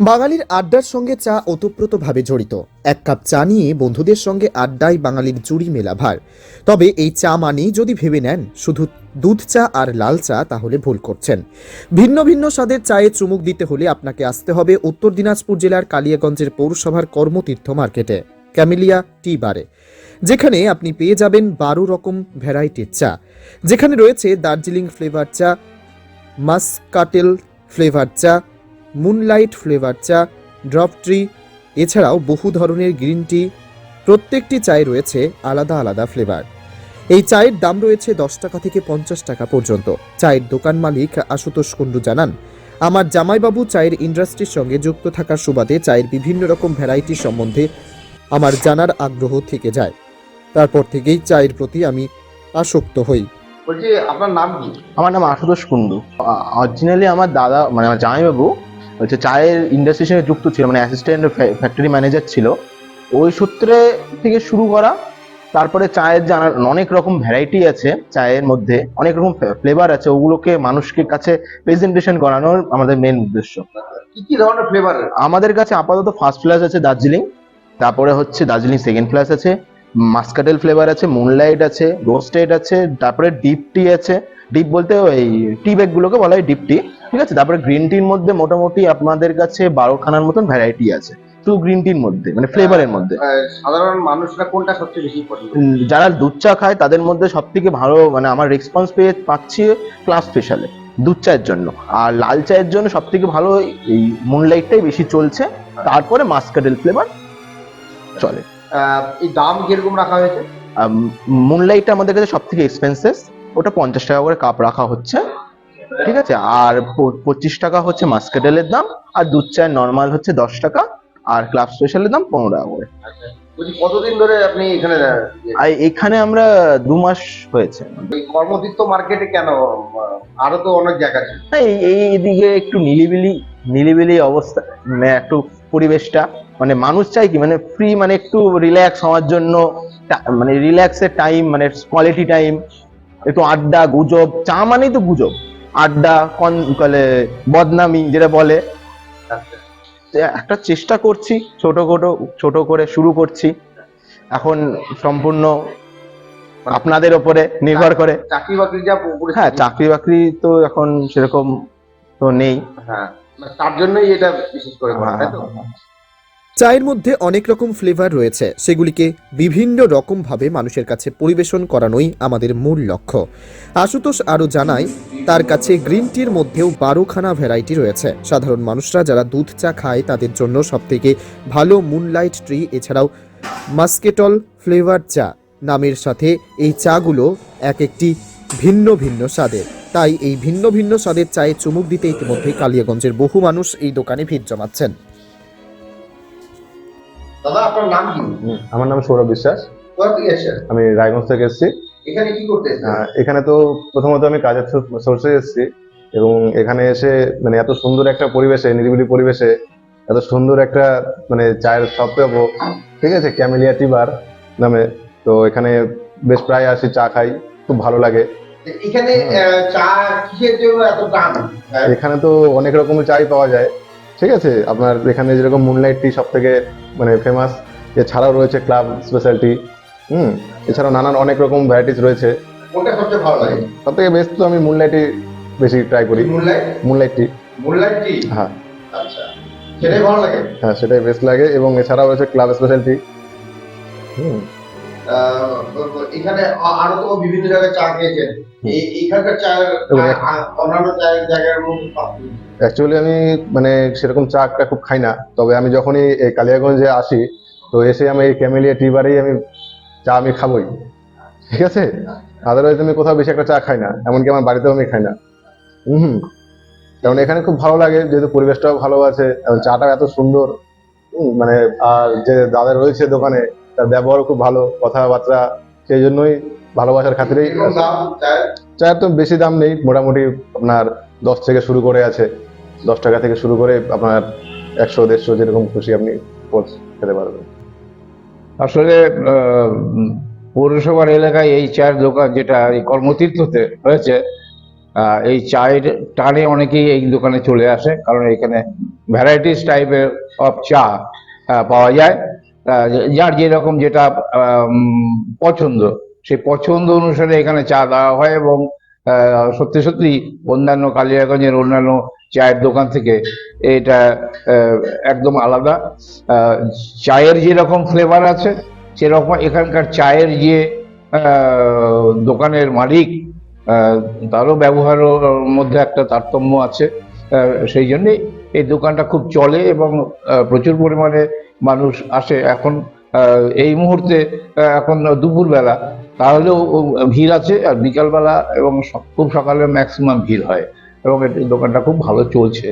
বাঙালির আড্ডার সঙ্গে চা ওতপ্রোতভাবে জড়িত। এক কাপ চা নিয়ে বন্ধুদের সঙ্গে আড্ডায় বাঙালির জুড়ি মেলা ভার। তবে এই চা মানেই যদি ভেবে নেন, শুধু দুধ চা আর লাল চা তাহলে ভুল করছেন। ভিন্ন ভিন্ন স্বাদের চায়ে চুমুক দিতে হলে আপনাকে আসতে হবে উত্তর দিনাজপুর জেলার কালিয়াগঞ্জের পৌরসভার কর্মতীর্থ মার্কেটে, ক্যামেলিয়া টি বারে। যেখানে আপনি পেয়ে যাবেন বারো রকম ভ্যারাইটির চা। যেখানে রয়েছে দার্জিলিং ফ্লেভার চা, মাসকাটেল ফ্লেভার চা মুনলাইট ফ্লেভার চা ড্রপ ট্রি এছাড়াও বহু ধরনের গ্রিন টি প্রত্যেকটি চায়ে রয়েছে আলাদা আলাদা ফ্লেভার এই চায়ের দাম রয়েছে দশ টাকা থেকে পঞ্চাশ টাকা পর্যন্ত। চায়ের দোকান মালিক আশুতোষ কুণ্ডু জানান আমার জামাইবাবু চায়ের ইন্ডাস্ট্রির সঙ্গে যুক্ত থাকার সুবাদে চায়ের বিভিন্ন রকম ভ্যারাইটি সম্বন্ধে আমার জানার আগ্রহ থেকে যায়। তারপর থেকেই চায়ের প্রতি আমি আসক্ত হই। বলছি আপনার নাম কি? আমার নাম আশুতোষ কুন্ডু অরিজিনালি আমার দাদা মানে আমার জামাইবাবু হচ্ছে চায়ের ইন্ডাস্ট্রির সঙ্গে যুক্ত ছিল মানে অ্যাসিস্ট্যান্ট ফ্যাক্টরি ম্যানেজার ছিল। ওই সূত্রে থেকে শুরু করা তারপরে চায়ের জানার অনেক রকম ভ্যারাইটি আছে চায়ের মধ্যে অনেক রকম ফ্লেভার আছে ওগুলোকে মানুষকে কাছে প্রেজেন্টেশন করানোর আমাদের মেন উদ্দেশ্য। কি কি ধরনের ফ্লেভার আমাদের কাছে আপাতত ফার্স্ট ক্লাস আছে দার্জিলিং তারপরে হচ্ছে দার্জিলিং সেকেন্ড ক্লাস আছে মাস্কাটেল ফ্লেভার আছে মুনলাইট আছে রোস্টেড আছে তারপরে ডিপ টি আছে। ডিপ বলতে ওই টি ব্যাগ গুলোকে বলা হয় ডিপ টি ঠিক আছে? তারপরে গ্রিন টির মধ্যে মোটামুটি আপনাদের কাছে বারোখানার মতন ভ্যারাইটি আছে। শুধু গ্রিন টির মধ্যে মানে ফ্লেভারের মধ্যে। সাধারণ মানুষরা কোনটা সবচেয়ে বেশি পছন্দ যারা দুধ চা খায় তাদের মধ্যে সব থেকে ভালো মানে আমার রেসপন্স পেয়ে পাচ্ছি ক্লাস স্পেশালে দুধ চায়ের জন্য। আর লাল চায়ের জন্য সব থেকে ভালো এই মুনলাইটটাই বেশি চলছে। তারপরে মাস্কাটেল ফ্লেভার চলে। এই দাম কীরকম রাখা হয়েছে? মুনলাইটটা আমাদের কাছে সব থেকে এক্সপেন্সিভ ওটা পঞ্চাশ টাকা করে কাপ রাখা হচ্ছে। ঠিক আছে? আর পঁচিশ টাকা হচ্ছে মাস্কাটেলের দাম আর দুধ চায়ের নর্মাল হচ্ছে দশ টাকা আর ক্লাব স্পেশালের দাম পনেরো টাকা করে। কতদিন ধরে আপনি এখানে আর এখানে আমরা দু মাস হয়েছে। কর্মতীর্থ মার্কেটে কেন আরও তো অনেক জায়গা আছে। হ্যাঁ, এই এই এদিকে একটু নিলিবিলি নিলিবিলি অবস্থা মানে একটু পরিবেশটা মানে মানুষ চাই কি মানে ফ্রি মানে একটু রিল্যাক্স হওয়ার জন্য মানে রিল্যাক্সের টাইম মানে কোয়ালিটি টাইম একটু আড্ডা গুজব চা মানেই তো গুজব। আড্ডা কন বদনামি যেটা বলে। একটা চেষ্টা করছি ছোট কোটো ছোট করে শুরু করছি। এখন সম্পূর্ণ আপনাদের ওপরে নির্ভর করে। চাকরি বাকরি যা হ্যাঁ চাকরি বাকরি তো এখন সেরকম তো নেই। হ্যাঁ মানে তার জন্যই এটা বিশেষ করে করা, তাই তো? চায়ের মধ্যে অনেক রকম ফ্লেভার রয়েছে, সেগুলিকে বিভিন্ন রকমভাবে মানুষের কাছে পরিবেশন করানোই আমাদের মূল লক্ষ্য। আশুতোষ আরও জানায়, তার কাছে গ্রিন টির মধ্যেও বারোখানা ভ্যারাইটি রয়েছে। সাধারণ মানুষরা যারা দুধ চা খায়, তাদের জন্য সবথেকে ভালো মুনলাইট ট্রি এছাড়াও মাস্কেটল ফ্লেভার চা নামের সাথে এই চাগুলো এক একটি ভিন্ন ভিন্ন স্বাদের। তাই এই ভিন্ন ভিন্ন স্বাদের চায়ে চুমুক দিতে ইতিমধ্যে কালিয়াগঞ্জের বহু মানুষ এই দোকানে ভিড় জমাচ্ছেন। দাদা আপনার নাম কি? আমার নাম সৌরভ বিশ্বাস। আমি রায়গঞ্জ থেকে এসেছি। এখানে কি করতে এখানে তো প্রথমত আমি কাজের সোর্সে এসেছি এবং এখানে এসে মানে এত সুন্দর একটা পরিবেশে নিরিবিলি পরিবেশে এত সুন্দর একটা মানে চায়ের শপ পাবো ঠিক আছে ক্যামেলিয়া টিবার নামে। তো এখানে বেশ প্রায় আসি চা খাই খুব ভালো লাগে। এখানে চা কিসের জন্য এত দাম? এখানে তো অনেক রকমের চাই পাওয়া যায়। ঠিক আছে? আপনার এখানে যেরকম মুনলাইট টি সব থেকে মানে ফেমাস এছাড়াও রয়েছে ক্লাব স্পেশালিটি হুম? এছাড়াও নানান অনেক রকম ভ্যারাইটিস রয়েছে। কোনটা সবচেয়ে ভালো লাগে? সব থেকে বেস্ট তো আমি মুনলাইটই বেশি ট্রাই করি। Moonlight moonlight tea. Moonlight tea? হ্যাঁ। আচ্ছা। সেটাই ভালো লাগে? হ্যাঁ সেটাই বেস্ট লাগে। এবং এছাড়াও রয়েছে ক্লাব স্পেশালিটি হুম? এখানে আরও তো বিভিন্ন জায়গায় চা খেয়েছেন। অন্যান্য চায়ের জায়গার? অ্যাকচুয়ালি আমি মানে সেরকম চাটা খুব খাই না তবে আমি যখনই এই কালিয়াগঞ্জে আসি তো এসে আমি এই ক্যামেলিয়া টি বারেই আমি চা আমি খাবোই। ঠিক আছে? আদারওয়াইজ আমি কোথাও বেশি একটা চা খাই না এমনকি আমার বাড়িতেও আমি খাই না। হুম। কারণ এখানে খুব ভালো লাগে যেহেতু পরিবেশটাও ভালো আছে এবং চাটা এত সুন্দর। মানে আর যে দাদা রয়েছে দোকানে তার ব্যবহারও খুব ভালো কথাবার্তা সেই জন্যই ভালোবাসার খাতিরেই চায়ের? তো বেশি দাম নেই মোটামুটি আপনার দশ থেকে শুরু করে আছে দশ টাকা থেকে শুরু করে আপনার একশো দেড়শো যেরকম খুশি আপনি খেতে পারবেন। আসলে পৌরসভার এলাকায় এই চায়ের দোকান যেটা এই কর্মতীর্থতে হয়েছে এই চায়ের টানে অনেকেই এই দোকানে চলে আসে কারণ এখানে ভ্যারাইটিস টাইপের অফ চা পাওয়া যায়। যার যেরকম যেটা পছন্দ, সেই পছন্দ অনুসারে এখানে চা দেওয়া হয় এবং সত্যি সত্যি অন্যান্য কালিয়াগঞ্জের অন্যান্য চায়ের দোকান থেকে এটা একদম আলাদা। চায়ের যেরকম ফ্লেভার আছে, সেরকম এখানকার চায়ের যে দোকানের মালিক তারও ব্যবহারের মধ্যে একটা তারতম্য আছে। সেই জন্যেই এই দোকানটা খুব চলে এবং প্রচুর পরিমাণে মানুষ আসে এখন এই মুহূর্তে এখন দুপুরবেলা, তাহলেও ভিড় আছে আর বিকালবেলা এবং খুব সকালে ম্যাক্সিমাম ভিড় হয় এবং এটি দোকানটা খুব ভালো চলছে।